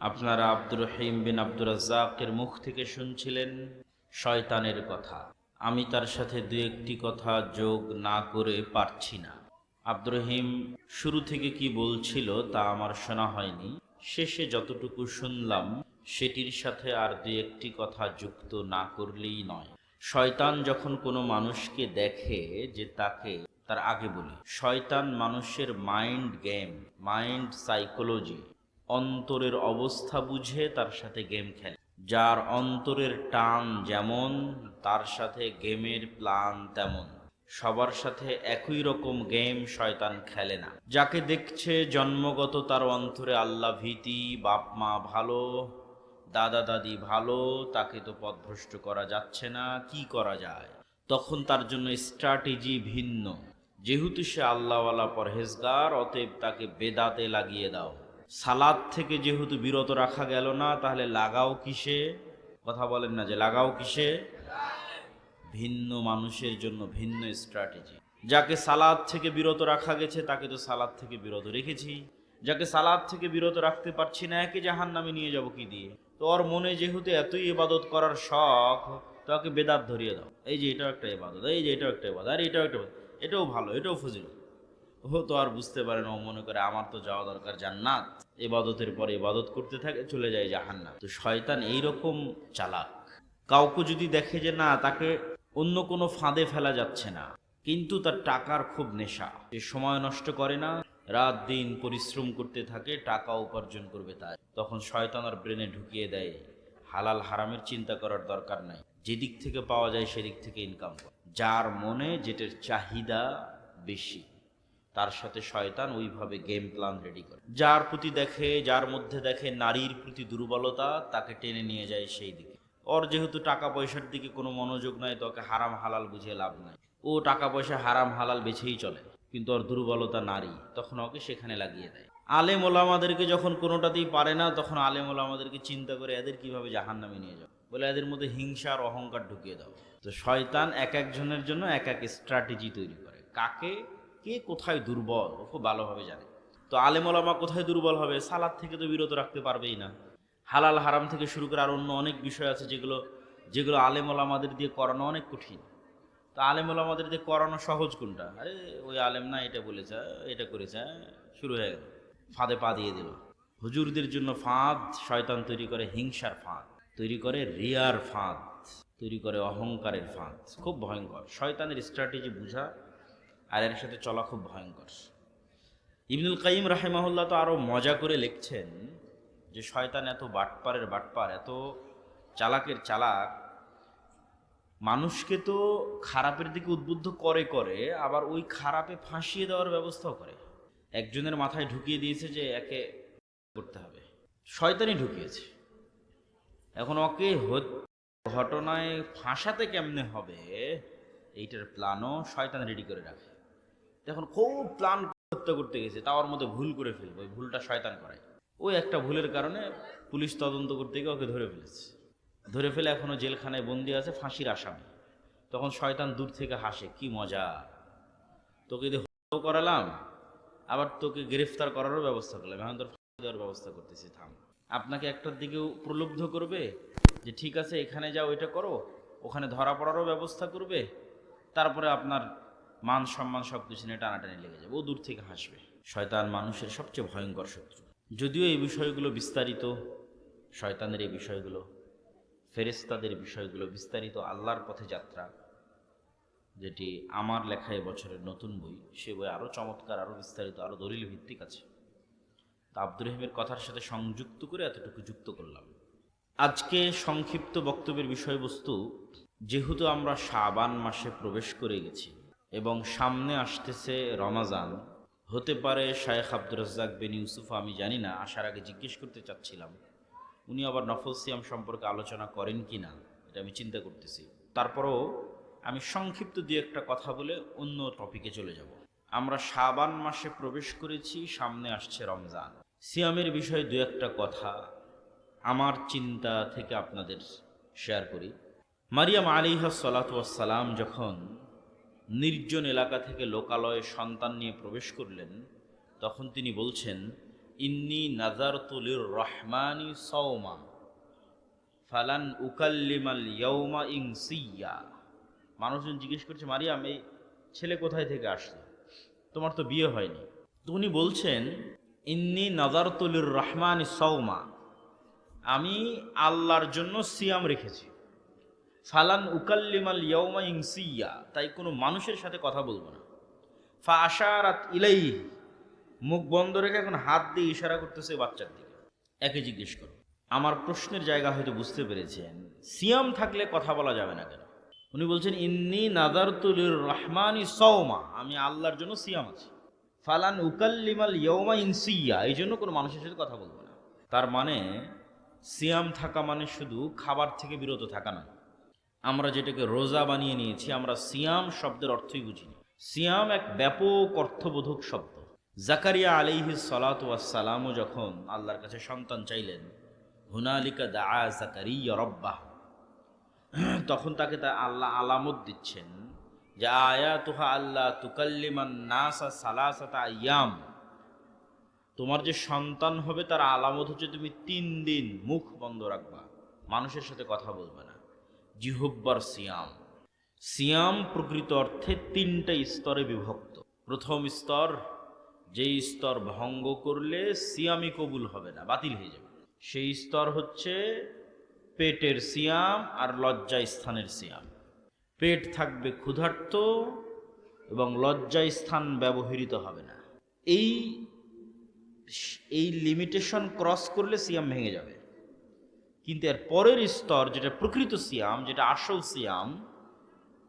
আপনারা আব্দুর রহিম বিন আব্দুর রাজ্জাকের মুখ থেকে শুনছিলেন শয়তানের কথা। আমি তার সাথে দু একটি কথা যোগ না করে পারছি না। আব্দুর রহিম শুরু থেকে কি বলছিল তা আমার শোনা হয়নি। শেষে যতটুকু শুনলাম, সেটির সাথে আর দু একটি কথা যুক্ত না করলেই নয়। শয়তান যখন কোনো মানুষকে দেখে যে তাকে তার আগে বলি, শয়তান মানুষের মাইন্ড গেম মাইন্ড সাইকোলজি অন্তরের অবস্থা বুঝে তার সাথে গেম খেলে। যার অন্তরের টান যেমন, তার সাথে গেমের প্ল্যান তেমন। সবার সাথে একই রকম গেম শয়তান খেলে না। যাকে দেখছে জন্মগত তার অন্তরে আল্লাহ ভীতি, বাপ মা ভালো, দাদা দাদি ভালো, তাকে তো পথভ্রষ্ট করা যাচ্ছে না, কি করা যায়? তখন তার জন্য স্ট্র্যাটেজি ভিন্ন। যেহেতু সে আল্লাহওয়ালা পরহেজগার, অতএব তাকে বেদাতে লাগিয়ে দাও। সালাদ থেকে যেহেতু বিরত রাখা গেল না, তাহলে লাগাও কিসে? কথা বলেন না যে লাগাও কিসে? ভিন্ন মানুষের জন্য ভিন্ন স্ট্র্যাটেজি যাকে সালাদ থেকে বিরত রাখা গেছে, তাকে তো সালাদ থেকে বিরত রেখেছি। যাকে সালাদ থেকে বিরত রাখতে পারছি না, একে জাহান নামে নিয়ে যাব কি দিয়ে? তো ওর মনে যেহেতু এতই ইবাদত করার শখ, তাকে বেদাত ধরিয়ে দাও। এই যে এটাও একটা ইবাদত, এই যে এটাও একটা ইবাদত, আর এটাও একটা এটাও ভালো, এটাও ফজিল ও তো আর বুঝতে পারে না, ও মনে করে আমার তো যাওয়া দরকার জান্নাত। ইবাদতের পরে ইবাদত করতে থাকে, চলে যায় জাহান্নাম। তো শয়তান এইরকম চালাক। কাউকে যদি দেখে যে না, তাকে অন্য কোনো ফাঁদে ফেলা যাচ্ছে না, কিন্তু তার টাকার খুব নেশা। সে সময় নষ্ট করে না, রাত দিন পরিশ্রম করতে থাকে, টাকা উপার্জন করবে তাই তখন শয়তান আর ব্রেনে ঢুকিয়ে দেয়, হালাল হারামের চিন্তা করার দরকার নাই। যেদিক থেকে পাওয়া যায় সেদিক থেকে ইনকাম যার মনে যেটার চাহিদা বেশি। তার সাথে শয়তান ওইভাবে গেম প্ল্যান রেডি করে। যার প্রতি দেখে, যার মধ্যে দেখে নারীর প্রতি দুর্বলতা, তাকে টেনে নিয়ে যায় সেই দিকে। ওর যেহেতু টাকা পয়সার দিকে কোনো মনোযোগ নাই তোকে হারাম হালাল বুঝে লাভ নাই। ও টাকা পয়সা হারাম হালাল বেছেই চলে। কিন্তু ওর দুর্বলতা নারী, তখন ওকে সেখানে লাগিয়ে দেয়। আলেম ওলামাদেরকে যখন কোনোটাতেই পারে না, তখন আলেম ওলামাদেরকে চিন্তা করে এদের কীভাবে জাহান নামে নিয়ে যাও বলে এদের মধ্যে হিংসা আর অহংকার ঢুকিয়ে দাও। তো শয়তান এক একজনের জন্য এক এক স্ট্র্যাটেজি তৈরি করে। কাকে? কে কোথায় দুর্বল, ও খুব ভালোভাবে জানে। তো আলেম ওলামা কোথায় দুর্বল হবে? সালাদ থেকে তো বিরত রাখতে পারবেই না। হালাল হারাম থেকে শুরু করে আর অন্য অনেক বিষয় আছে যেগুলো যেগুলো আলেম ওলামাদের দিয়ে করানো অনেক কঠিন। তা আলেম ওলামাদের দিয়ে করানো সহজ কোনটা? আরে, ওই আলেম না এটা বলেছে, এটা করেছে শুরু হয়ে গেল। ফাঁদে পা দিয়ে দিল। হুজুরদের জন্য ফাঁদ শয়তান তৈরি করে হিংসার ফাঁদ, তৈরি করে রিয়ার ফাঁদ, তৈরি করে অহংকারের ফাঁদ। খুব ভয়ঙ্কর। শয়তানের স্ট্র্যাটেজি বুঝা আর এর সাথে চলা খুব ভয়ঙ্কর। ইবনুল কাইম রাহেমাহুল্লাহ তো আরও মজা করে লিখছেন যে, শয়তান এত বাটপারের বাটপার, এত চালাকের চালাক। মানুষকে তো খারাপের দিকে উদ্বুদ্ধ করে করে, আবার ওই খারাপে ফাঁসিয়ে দেওয়ার ব্যবস্থাও করে। একজনের মাথায় ঢুকিয়ে দিয়েছে যে, একে করতে হবে। শয়তানই ঢুকিয়েছে। এখন ওকে ঘটনায় ফাঁসাতে কেমনে হবে? এইটার প্ল্যানও শয়তান রেডি করে রাখে। এখন খুব প্ল্যান করতে করতে গেছে তাওয়ার মধ্যে ভুল করে ফেলবে, ওই ভুলটা শয়তান করায় ওই একটা ভুলের কারণে পুলিশ তদন্ত করতে গিয়ে ওকে ধরে ফেলেছে। ধরে ফেলে এখনও জেলখানায় বন্দি আছে, ফাঁসির আসামি। তখন শয়তান দূর থেকে হাসে, কি মজা। তোকে যদি হত্যা করালাম, আবার তোকে গ্রেফতার করারও ব্যবস্থা করলাম। এখন তোর ফাঁসি দেওয়ার ব্যবস্থা করতেছি, থাম। আপনাকে একটার দিকেও প্রলুব্ধ করবে যে, ঠিক আছে, এখানে যাও ওইটা করো, ওখানে ধরা পড়ারও ব্যবস্থা করবে। তারপরে আপনার মান সম্মান সব কিছু নিয়ে টানাটানি লেগে যাবে ও দূর থেকে হাসবে। শয়তান মানুষের সবচেয়ে ভয়ঙ্কর শত্রু। যদিও এই বিষয়গুলো বিস্তারিত, শয়তানের এই বিষয়গুলো ফেরেস্তাদের বিষয়গুলো বিস্তারিত আল্লাহর পথে যাত্রা, যেটি আমার লেখা বছরের নতুন বই, সে বই আরও চমৎকার আরও বিস্তারিত আরও দলিল ভিত্তিক আছে। তা আব্দুর রহিমের কথার সাথে সংযুক্ত করে এতটুকু যুক্ত করলাম। আজকে সংক্ষিপ্ত বক্তব্যের বিষয়বস্তু, যেহেতু আমরা শাবান মাসে প্রবেশ করে গেছি এবং সামনে আসতেছে রমাজান। হতে পারে শায়েখ আব্দুর রাজ্জাক বিন ইউসুফ, আমি জানি না, আসার আগে জিজ্ঞেস করতে চাচ্ছিলাম। উনি আবার নফল সিয়াম সম্পর্কে আলোচনা করেন কি না এটা আমি চিন্তা করতেছি। তারপরও আমি সংক্ষিপ্ত দু একটা কথা বলে অন্য টপিকে চলে যাব। আমরা শাবান মাসে প্রবেশ করেছি, সামনে আসছে রমজান। সিয়ামের বিষয়ে দু একটা কথা আমার চিন্তা থেকে আপনাদের শেয়ার করি। মারিয়াম আলিহা সালাতাম যখন নির্জন এলাকা থেকে লোকালয়ে সন্তান নিয়ে প্রবেশ করলেন, তখন তিনি বলছেন, ইন্নি নাজারতুলির রহমানি সৌমা ফালান উকাল্লিমাল ইয়ৌমা ইংসিয়া মানুষজন জিজ্ঞেস করছে, মারিয়াম, এই ছেলে কোথায় থেকে আসলো তোমার তো বিয়ে হয়নি। তো উনি বলছেন, ইন্নি নাজারতুলির রহমানি সৌমা আমি আল্লাহর জন্য সিয়াম রেখেছি। ফালান উকাল্লিমাল ইয়ৌমা ইংসিয়া তাই কোনো মানুষের সাথে কথা বলব না। ফা আশারাত ইলাই মুখ বন্ধ রেখে এখন হাত দিয়ে ইশারা করতেছে বাচ্চার দিকে। একে জিজ্ঞেস করো, আমার প্রশ্নের জায়গা হয়তো বুঝতে পেরেছেন, সিয়াম থাকলে কথা বলা যাবে না কেন? উনি বলছেন, ইন্নি নাদারতুলির রহমানি সৌমা আমি আল্লাহর জন্য সিয়াম আছি। ফালান উকাল্লিমাল ইয়ৌমা ইনসিয়া, এই জন্য কোনো মানুষের সাথে কথা বলব না। তার মানে সিয়াম থাকা মানে শুধু খাবার থেকে বিরত থাকা নয়। আমরা যেটাকে রোজা বানিয়ে নিয়েছি, আমরা সিয়াম শব্দের অর্থই বুঝিনি। সিয়াম এক ব্যাপক অর্থবোধক শব্দ। জাকারিয়া আলিহি সালাতামও যখন আল্লাহর কাছে সন্তান চাইলেন, হুনালিকা দা জাকারিয়া রব্বাহ তখন তাকে তা আল্লাহ আলামত দিচ্ছেন যে আয়া তুহা আল্লাহ তুকাল্লিমান আয়াম তোমার যে সন্তান হবে তার আলামত হচ্ছে তুমি তিন দিন মুখ বন্ধ রাখবা, মানুষের সাথে কথা বলবে না জিহুব্বার সিয়াম। সিয়াম প্রকৃত অর্থে তিনটা স্তরে বিভক্ত। প্রথম স্তর, যেই স্তর ভঙ্গ করলে সিয়ামই কবুল হবে না, বাতিল হয়ে যাবে। সেই স্তর হচ্ছে পেটের সিয়াম আর লজ্জা স্থানের সিয়াম। পেট থাকবে ক্ষুধার্ত এবং লজ্জা স্থান ব্যবহৃত হবে না। এই এই লিমিটেশন ক্রস করলে সিয়াম ভেঙে যাবে। কিন্তু এর পরের স্তর, যেটা প্রকৃত সিয়াম, যেটা আসল সিয়াম,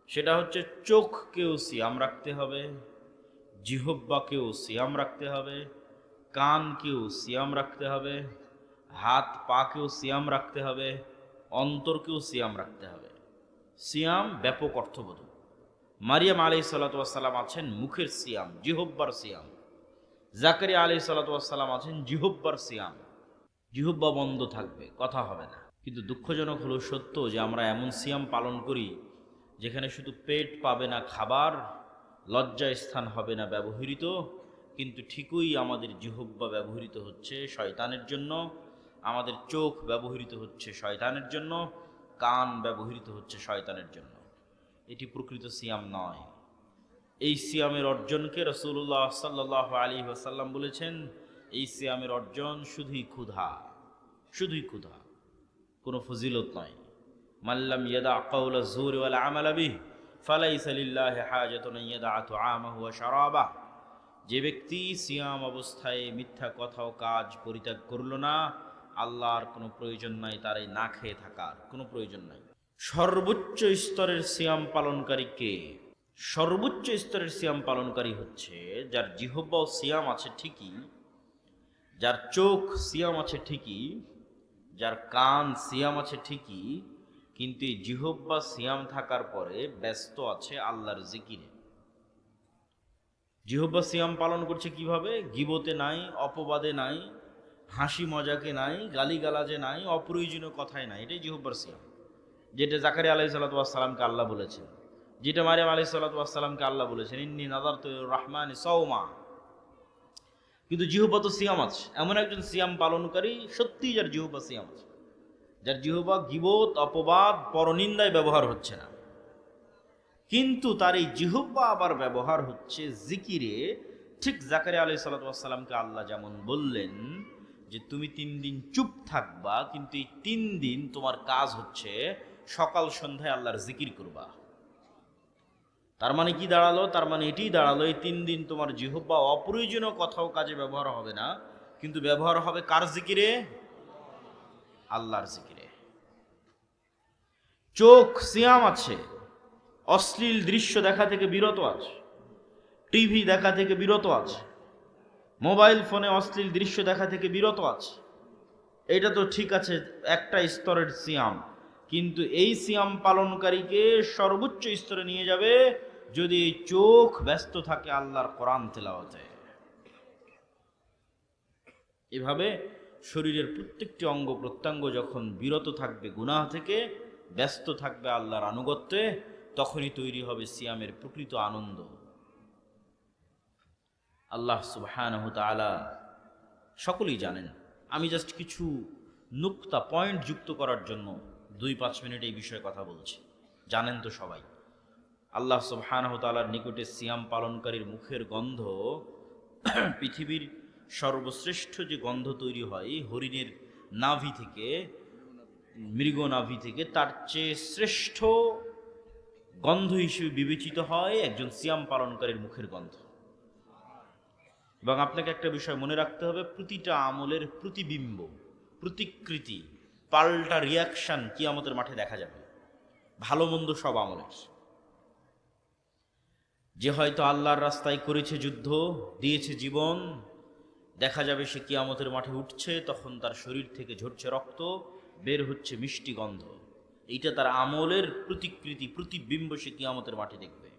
সেটা হচ্ছে চোখকেও সিয়াম রাখতে হবে জিহব্বাকেও সিয়াম রাখতে হবে, কানকেও সিয়াম রাখতে হবে, হাত পাকেও সিয়াম রাখতে হবে, অন্তরকেও সিয়াম রাখতে হবে। সিয়াম ব্যাপক অর্থবোধ। মারিয়াম আলি সাল্লাতাম আছেন মুখের সিয়াম জিহব্বার সিয়াম। জাকারিয়া আলি সাল্লাতাম আছেন জিহব্বার সিয়াম। জিহব্বা বন্ধ থাকবে, কথা হবে না। কিন্তু দুঃখজনক হলো সত্য যে আমরা এমন সিয়াম পালন করি, যেখানে শুধু পেট পাবে না খাবার লজ্জা স্থান হবে না ব্যবহৃত, কিন্তু ঠিকই আমাদের জিহব্বা ব্যবহৃত হচ্ছে শয়তানের জন্য, আমাদের চোখ ব্যবহৃত হচ্ছে শয়তানের জন্য, কান ব্যবহৃত হচ্ছে শয়তানের জন্য। এটি প্রকৃত সিয়াম নয়। এই সিয়ামের অর্জনকে রসুল্লাহ সাল্লাহ আলী ওসাল্লাম বলেছেন এই সিয়ামের অর্জন শুধুই ক্ষুধা শুধুই ক্ষুধা। কোনো ফজিলত নয় মাল্লাম ইয়াদা কৌলা জোর ওয়ালা আমালাবি ফালাই সালিল্লাহ হাজতন ইয়াদা আতু আমাহু শারাবা যে ব্যক্তি সিয়াম অবস্থায় মিথ্যা কথা ও কাজ পরিত্যাগ করল না, আল্লাহর কোনো প্রয়োজন নাই তার এই না খেয়ে থাকার, কোনো প্রয়োজন নাই। সর্বোচ্চ স্তরের সিয়াম পালনকারী কে? সর্বোচ্চ স্তরের সিয়াম পালনকারী হচ্ছে, যার জিহব্বা ও সিয়াম আছে ঠিকই যার চোখ সিয়াম আছে ঠিকই, যার কান সিয়াম আছে ঠিকই, কিন্তু এই জিহব্বা সিয়াম থাকার পরে ব্যস্ত আছে আল্লাহর জিকিরে। জিহব্বা সিয়াম পালন করছে কীভাবে? গিবতে নাই, অপবাদে নাই, হাসি মজাকে নাই, গালিগালাজে নাই, অপ্রয়োজনীয় কথায় নাই। এটাই জিহব্বার সিয়াম। যেটা জাকারি আলাই সাল্লাতামকে আল্লাহ বলেছেন। যেটা মারিয়াম আলাই সাল্লাতামকে আল্লাহ বলেছেন, ইন্নি নাদার তো রহমান সৌমা কিন্তু জিহুবা তো সিয়াম আছে। এমন একজন সিয়াম পালনকারী সত্যিই যার জিহুবা সিয়াম আছে। যার জিহুবা গিবত, অপবাদ, পরনিন্দায় ব্যবহার হচ্ছে না। কিন্তু তার এই জিহুব্বা আবার ব্যবহার হচ্ছে জিকিরে। ঠিক জাকারি আলাই সাল্লাতামকে আল্লাহ যেমন বললেন যে, তুমি তিন দিন চুপ থাকবা, কিন্তু এই তিন দিন তোমার কাজ হচ্ছে সকাল সন্ধ্যায় আল্লাহর জিকির করবা। তার মানে কি দাঁড়াল? তার মানে এটি দাঁড়াল, এই তিন দিন তোমার জিহব্বা অপ্রয়োজনীয় কথাও কাজে ব্যবহার হবে না। কিন্তু ব্যবহার হবে কার জিকিরে? আল্লাহর জিকিরে। চোখ সিয়াম আছে, অশ্লীল দৃশ্য দেখা থেকে বিরত আছে, টিভি দেখা থেকে বিরত আছে, মোবাইল ফোনে অশ্লীল দৃশ্য দেখা থেকে বিরত আছে। এটা তো ঠিক আছে, একটা স্তরের সিয়াম। কিন্তু এই সিয়াম পালনকারীকে সর্বোচ্চ স্তরে নিয়ে যাবে যদি চোখ ব্যস্ত থাকে আল্লাহর কোরআন তেলাওয়াতে, এভাবে শরীরের প্রত্যেকটি অঙ্গ প্রত্যঙ্গ যখন বিরত থাকবে, গুনাহ থেকে ব্যস্ত থাকবে আল্লাহর আনুগত্যে, তখনই তৈরি হবে সিয়ামের প্রকৃত আনন্দ। আল্লাহ সুবহানাহু সকলেই জানেন। আমি জাস্ট কিছু নুক্তা পয়েন্ট যুক্ত করার জন্য দুই পাঁচ মিনিট এই বিষয়ে কথা বলছি। জানেন তো সবাই। আল্লাহ সুবহানাহু তাআলার নিকটে সিয়াম পালনকারীর মুখের গন্ধ পৃথিবীর সর্বশ্রেষ্ঠ যে গন্ধ তৈরি হয়, হরিণের নাভি থেকে, মৃগ নাভি থেকে, তার চেয়ে শ্রেষ্ঠ গন্ধ হিসেবে বিবেচিত হয় একজন সিয়াম পালনকারীর মুখের গন্ধ। এবং আপনাকে একটা বিষয় মনে রাখতে হবে, প্রতিটা আমলের প্রতিবিম্ব, প্রতিকৃতি, পাল্টা রিয়াকশন কিয়ামতের মাঠে দেখা যাবে। ভালো মন্দ সব আমলের। যে হয়তো আল্লাহর রাস্তায় করেছে যুদ্ধ, দিয়েছে জীবন, দেখা যাবে সে কিয়ামতের মাঠে উঠছে, তখন তার শরীর থেকে ঝরছে রক্ত, বের হচ্ছে মিষ্টি গন্ধ। এইটা তার আমলের প্রতিকৃতি, প্রতিবিম্ব সে কিয়ামতের মাঠে দেখবে।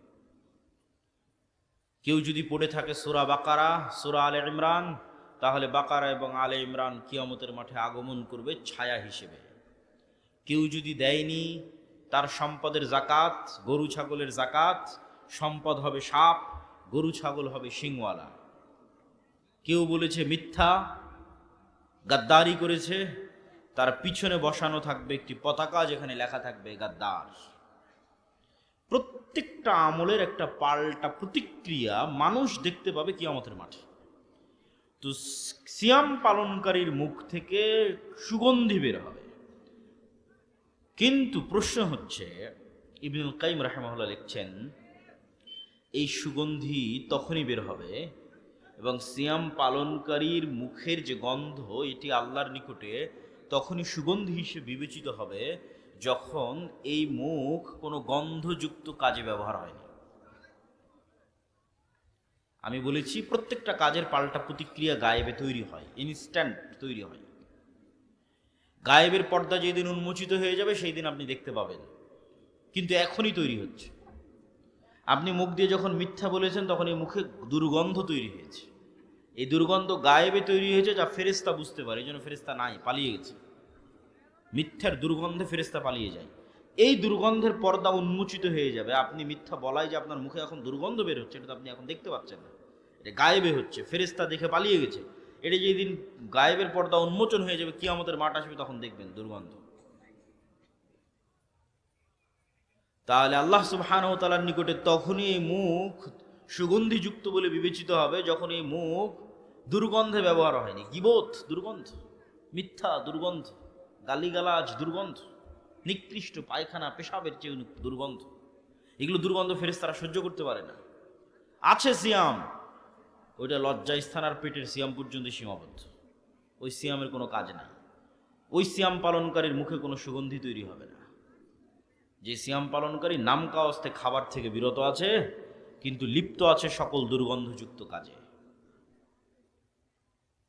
কেউ যদি পড়ে থাকে সোরা বাকারা, সোরা আলে ইমরান, তাহলে বাকারা এবং আলে ইমরান কিয়ামতের মাঠে আগমন করবে ছায়া হিসেবে। কেউ যদি দেয়নি তার সম্পদের জাকাত, গরু, ছাগলের জাকাত সম্পদ হবে সাপ, গরু ছাগল হবে সিংওয়ালা কেউ বলেছে মিথ্যা, গাদ্দারি করেছে, তার পিছনে বসানো থাকবে একটি পতাকা যেখানে লেখা থাকবে গাদ্দার। প্রত্যেকটা আমলের একটা পাল্টা প্রতিক্রিয়া মানুষ দেখতে পাবে কিয়ামতের মাঠে। তো সিয়াম পালনকারীর মুখ থেকে সুগন্ধি বের হবে। কিন্তু প্রশ্ন হচ্ছে, ইবনুল কাইম রাহেমাহুল্লাহ লিখছেন এই সুগন্ধি তখনই বের হবে এবং সিয়াম পালনকারীর মুখের যে গন্ধ, এটি আল্লাহর নিকটে তখনই সুগন্ধি হিসেবে বিবেচিত হবে যখন এই মুখ কোনো গন্ধযুক্ত কাজে ব্যবহার হয়নি। আমি বলেছি, প্রত্যেকটা কাজের পাল্টা প্রতিক্রিয়া গায়েবে তৈরি হয় ইনস্ট্যান্ট তৈরি হয়। গায়েবের পর্দা যেদিন উন্মোচিত হয়ে যাবে সেই দিন আপনি দেখতে পাবেন। কিন্তু এখনই তৈরি হচ্ছে। আপনি মুখ দিয়ে যখন মিথ্যা বলেছেন, তখন এই মুখে দুর্গন্ধ তৈরি হয়েছে। এই দুর্গন্ধ গায়েবে তৈরি হয়েছে যা ফেরেস্তা বুঝতে পারে। এই জন্য ফেরেস্তা নাই, পালিয়ে গেছে। মিথ্যার দুর্গন্ধে ফেরেস্তা পালিয়ে যায়। এই দুর্গন্ধের পর্দা উন্মোচিত হয়ে যাবে। আপনি মিথ্যা বলাই যে আপনার মুখে এখন দুর্গন্ধ বের হচ্ছে, এটা তো আপনি এখন দেখতে পাচ্ছেন না। এটা গায়েবে হচ্ছে ফেরেস্তা দেখে পালিয়ে গেছে। এটা যেদিন গায়েবের পর্দা উন্মোচন হয়ে যাবে কি আমাদের মাঠ আসবে, তখন দেখবেন দুর্গন্ধ। তাহলে আল্লাহ ও তালার নিকটে তখনই এই মুখ সুগন্ধিযুক্ত বলে বিবেচিত হবে, যখন এই মুখ দুর্গন্ধে ব্যবহার হয়নি। গিবোধ দুর্গন্ধ? মিথ্যা দুর্গন্ধ? গালিগালাজ দুর্গন্ধ? নিকৃষ্ট পায়খানা পেশাবের চেয়ে দুর্গন্ধ। এগুলো দুর্গন্ধ ফেরেস তারা সহ্য করতে পারে না। আছে সিয়াম। ওইটা লজ্জা স্থান আর পেটের সিয়াম পর্যন্ত সীমাবদ্ধ। ওই সিয়ামের কোনো কাজ নাই। ওই সিয়াম পালনকারীর মুখে কোনো সুগন্ধি তৈরি হবে না। যে সিয়াম পালনকারী নামকা অবস্থায় খাবার থেকে বিরত আছে, কিন্তু লিপ্ত আছে সকল দুর্গন্ধযুক্ত কাজে।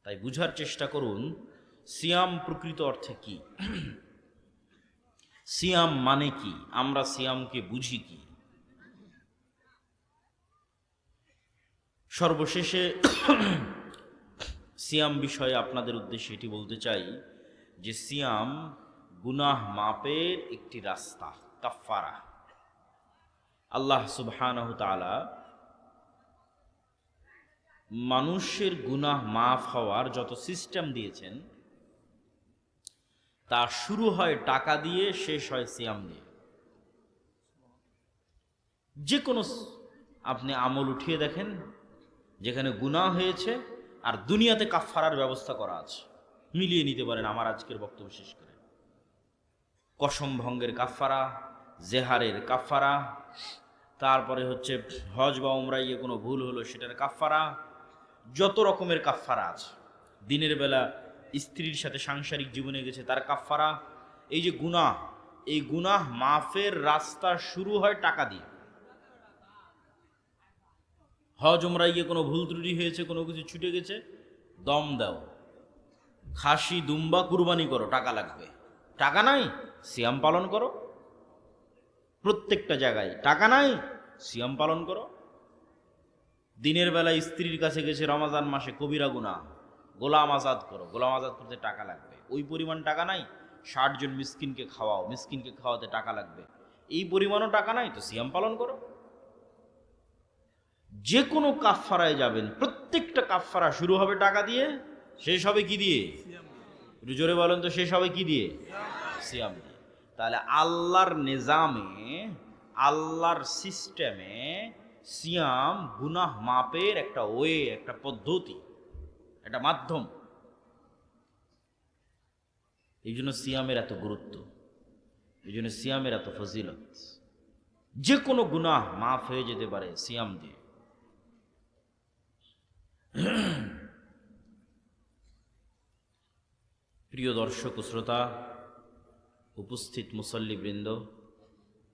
তাই বুঝার চেষ্টা করুন, সিয়াম প্রকৃত অর্থে কি? সিয়াম মানে কি? আমরা সিয়ামকে বুঝি কি? সর্বশেষে সিয়াম বিষয়ে আপনাদের উদ্দেশ্যে এটি বলতে চাই যে সিয়াম গুনাহ মাপের একটি রাস্তা। কাফারা আল্লাহ সুবহানাহু তাআলা মানুষের গুনাহ মাফ হওয়ার যত সিস্টেম দিয়েছেন, তা শুরু হয় টাকা দিয়ে, শেষ হয় সিয়াম দিয়ে। যে কোনো আপনি আমল উঠিয়ে দেখেন, যেখানে গুনাহ হয়েছে আর দুনিয়াতে কাফারার ব্যবস্থা করা আছে। মিলিয়ে নিতে পারেন, আমার আজকের বক্তব্য শেষ করে। কসম ভঙ্গের কাফারা জেহারের কাফারা তারপরে হচ্ছে হজ বা উমরা ইয়ে কোনো ভুল হলো সেটার কাফারা যত রকমের কাফারা আছে। দিনের বেলা স্ত্রীর সাথে সাংসারিক জীবনে গেছে তার কাফারা এই যে গুনাহ, এই গুনাহ মাফের রাস্তা শুরু হয় টাকা দিয়ে। হজ, উমরা গিয়ে কোনো ভুল ত্রুটি হয়েছে, কোনো কিছু ছুটে গেছে, দম দাও। খাসি, দুম্বা কুরবানি করো, টাকা লাগবে। টাকা নাই, সিয়াম পালন করো। প্রত্যেকটা জায়গায়। টাকা নাই, সিয়াম পালন করো। দিনের বেলা স্ত্রীর কাছে গেছে রমাজান মাসে কবিরা গুনা গোলাম আজাদ করো। গোলাম আজাদ করতে টাকা লাগবে। ওই পরিমাণ টাকা নাই, ষাট জন মিসকিনকে খাওয়াও। মিসকিনকে খাওয়াতে টাকা লাগবে। এই পরিমাণও টাকা নাই, তো সিয়াম পালন করো। যে কোনো কাফারায় যাবেন, প্রত্যেকটা কাফারা শুরু হবে টাকা দিয়ে, শেষ হবে কি দিয়ে? জোরে বলেন তো, শেষ হবে কি দিয়ে? সিয়াম দিয়ে। তাহলে আল্লাহর নিজামে, আল্লাহর সিস্টেমে সিয়াম, গুনাহ মাপের একটা ওয়ে, একটা পদ্ধতি, একটা মাধ্যম। এই জন্য সিয়ামের এত গুরুত্ব, এই জন্য সিয়ামের এত ফজিলত। যে কোনো গুনাহ মাফ হয়ে যেতে পারে সিয়াম দিয়ে। প্রিয় দর্শক শ্রোতা উপস্থিত মুসল্লিবৃন্দ,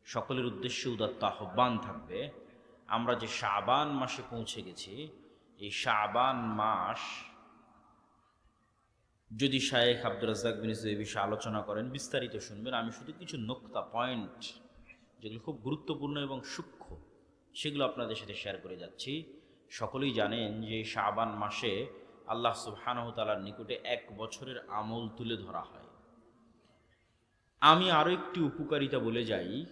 সকলের উদ্দেশ্যে উদাত্ত আহ্বান থাকবে। আমরা যে শাবান মাসে পৌঁছে গেছি, এই শাবান মাস যদি শায়েখ আব্দুল রাজ্জাক বিন এই বিষয়ে আলোচনা করেন, বিস্তারিত শুনবেন। আমি শুধু কিছু নোক্তা পয়েন্ট যেগুলো খুব গুরুত্বপূর্ণ এবং সূক্ষ্ম, সেগুলো আপনাদের সাথে শেয়ার করে যাচ্ছি। সকলেই জানেন যে শাবান মাসে আল্লাহ সুবহানাহু-তাআলার নিকটে এক বছরের আমল তুলে ধরা হয়। আমি আরও একটি উপকারিতা বলে যাই।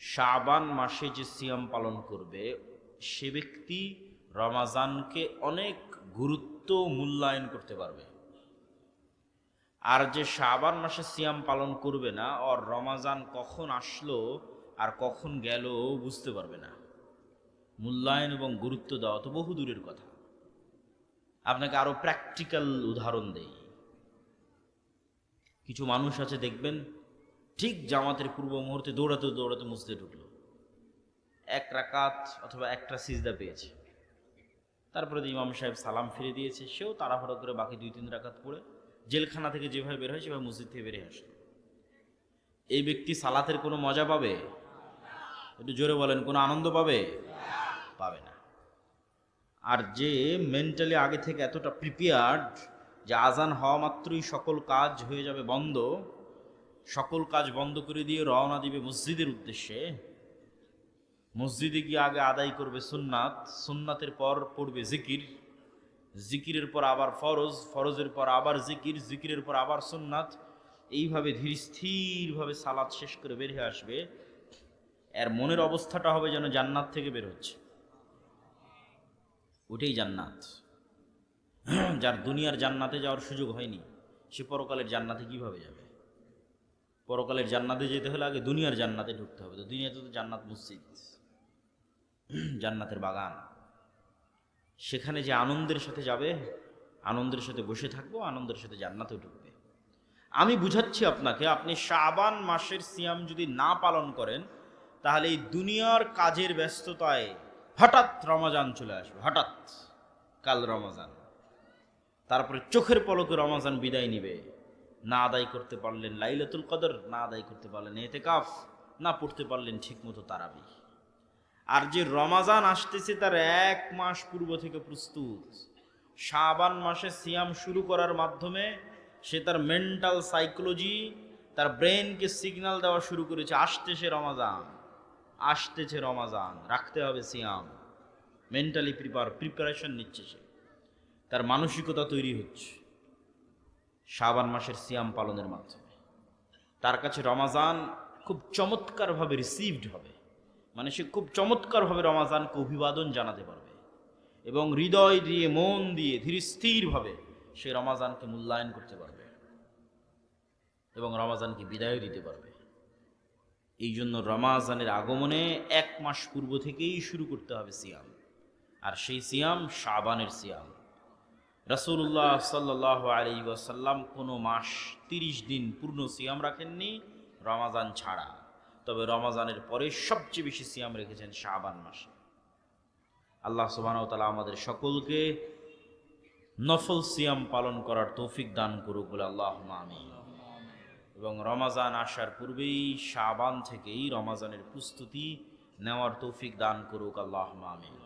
শাবান মাসে যে সিয়াম পালন করবে, সে ব্যক্তি রমাজানকে অনেক গুরুত্ব মূল্যায়ন করতে পারবে। আর যে শাবান মাসে সিয়াম পালন করবে না, ওর রমাজান কখন আসলো আর কখন গেল বুঝতে পারবে না। মূল্যায়ন এবং গুরুত্ব দেওয়া তো বহু দূরের কথা। আপনাকে আরও প্র্যাকটিক্যাল উদাহরণ দেই। কিছু মানুষ আছে, দেখবেন, ঠিক জামাতের পূর্ব মুহূর্তে দৌড়াতে দৌড়াতে মুসতে ঢুকলো। এক রাকাত অথবা একটা সিজদা পেয়েছে। তারপরে ইমাম সাহেব সালাম ফিরে দিয়েছে, সেও তাড়াহুড়ো করে বাকি দুই তিন রাকাত পড়ে জেলখানা থেকে যেভাবে বের হয়, সেভাবে মসজিদ থেকে বেরিয়ে আসলো। এই ব্যক্তি সালাতের কোনো মজা পাবে? একটু জোরে বলেন, কোনো আনন্দ পাবে? পাবে না। আর যে মেন্টালি আগে থেকে এতটা প্রিপেয়ার্ড যে আজান হওয়া মাত্রই সকল কাজ হয়ে যাবে বন্ধ, সকল কাজ বন্ধ করে দিয়ে রওনা দিবে মসজিদের উদ্দেশ্যে। মসজিদে গিয়ে আগে আদায় করবে সুন্নাত, সুন্নাতের পর পড়বে জিকির। জিকিরের পর আবার ফরজ, ফরজের পর আবার জিকির, জিকিরের পর আবার সুন্নাত। এইভাবে ধীর স্থিরভাবে সালাদ শেষ করে বের হয়ে আসবে। এর মনের অবস্থাটা হবে যেন জান্নাত থেকে বের হচ্ছে। ওটাই জান্নাত। যার দুনিয়ার জান্নাতে যাওয়ার সুযোগ হয়নি, সে পরকালের জান্নাতে কীভাবে যাবে? পরকালের জান্নাতে যেতে হলে আগে দুনিয়ার জান্নাতে ঢুকতে হবে। তো দুনিয়াতে তো জান্নাত মসজিদ, জান্নাতের বাগান। সেখানে যে আনন্দের সাথে যাবে, আনন্দের সাথে বসে থাকব, আনন্দের সাথে জান্নাতেও ঢুকবে। আমি বুঝাচ্ছি আপনাকে, আপনি শাবান মাসের সিয়াম যদি না পালন করেন, তাহলে এই দুনিয়ার কাজের ব্যস্ততায় হঠাৎ রমাজান চলে আসবে, হঠাৎ কাল রমাজান। তারপরে চোখের পলকে রমাজান বিদায় নিবে। না আদায় করতে পারলেন লাইলাতুল কদর, না আদায় করতে পারলেন এতে কাফ না পড়তে পারলেন ঠিকমতো তারাবি। আর যে রমাজান আসতেছে তার এক মাস পূর্ব থেকে প্রস্তুত। শাবান মাসে সিয়াম শুরু করার মাধ্যমে সে তার মেন্টাল সাইকোলজি তার ব্রেনকে সিগন্যাল দেওয়া শুরু করেছে, আসতেছে রমাজান আসতেছে রমাজান, রাখতে হবে সিয়াম। মেন্টালি প্রিপার প্রিপারেশন নিচ্ছে সে। তার মানসিকতা তৈরি হচ্ছে শাবান মাসের সিয়াম পালনের মাধ্যমে। তার কাছে রমাজান খুব চমৎকারভাবে রিসিভড হবে। মানে সে খুব চমৎকারভাবে রমাজানকে অভিবাদন জানাতে পারবে এবং হৃদয় দিয়ে, মন দিয়ে, ধীর স্থিরভাবে সে রমাজানকে মূল্যায়ন করতে পারবে এবং রমাজানকে বিদায় দিতে পারবে। এই জন্য রমাজানের আগমনে এক মাস পূর্ব থেকেই শুরু করতে হবে সিয়াম। আর সেই সিয়াম শাবানের সিয়াম। রসুল্লাহ সাল্লাহ আলী ওয়াসাল্লাম কোনো মাস তিরিশ দিন পূর্ণ সিয়াম রাখেননি, রমাজান ছাড়া। তবে রমাজানের পরে সবচেয়ে বেশি সিয়াম রেখেছেন শাবান মাসে। আল্লাহ সুবাহতালা আমাদের সকলকে নফল সিয়াম পালন করার তৌফিক দান করুক বলে আল্লাহ আমি এবং রমাজান আসার পূর্বেই শাবান থেকেই রমাজানের প্রস্তুতি নেওয়ার তৌফিক দান করুক আল্লাহ আমিন।